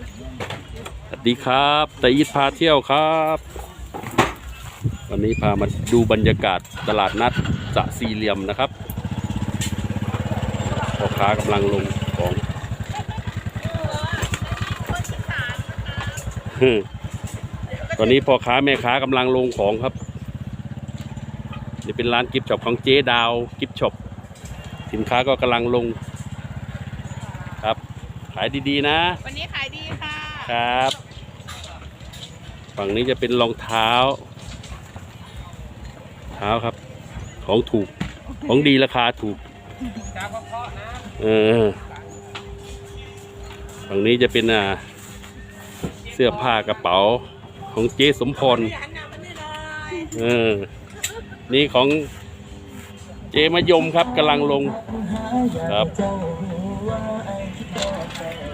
สวัสดีครับตะอีทพาเที่ยวครับ วันนี้พามาดูบรรยากาศตลาดนัดสะสี่เหลี่ยมนะครับพ่อค้ากำลังลงของตอนนี้พ่อค้าแม่ค้ากำลังลงของครับนี่เป็นร้านกิฟต์ช็อปของเจ๊ดาวกิฟต์ช็อปสินค้าก็กำลังลงครับขายดีๆนะ วันนี้ขายดีค่ะ ครับ ฝั่งนี้จะเป็นรองเท้า เท้าครับ ของถูก ของดีราคาถูกเออฝั่งนี้จะเป็นอ่าเสื้อผ้ากระเป๋าของเจ๊สมพรเออ นี่ของเจมะยมครับกำลังลงครับ Okay.